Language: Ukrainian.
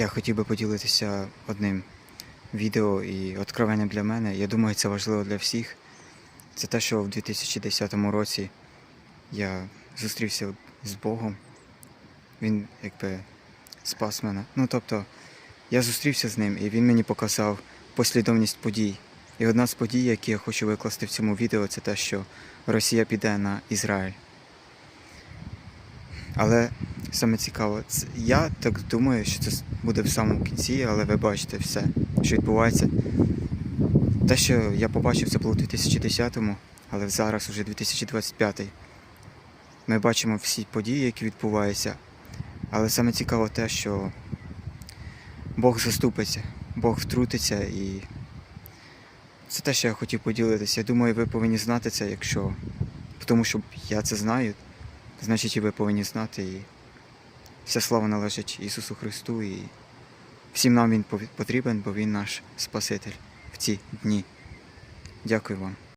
Я хотів би поділитися одним відео і откровенням для мене. Я думаю, це важливо для всіх. Це те, що в 2010 році я зустрівся з Богом. Він якби спас мене. Ну тобто, я зустрівся з ним, і він мені показав послідовність подій. І одна з подій, які я хочу викласти в цьому відео, це те, що Росія піде на Ізраїль. Але саме цікаво, це- я так думаю, що це буде в самому кінці, але ви бачите все, що відбувається. Те, що я побачив, це було у 2010-му, але зараз уже 2025. Ми бачимо всі події, які відбуваються. Але саме цікаво те, що Бог заступиться, Бог втрутиться і це те, що я хотів поділитися. Я думаю, ви повинні знати це, якщо. Тому що я це знаю, значить і ви повинні знати. І вся слава належить Ісусу Христу. І всім нам Він потрібен, бо Він наш Спаситель в ці дні. Дякую вам.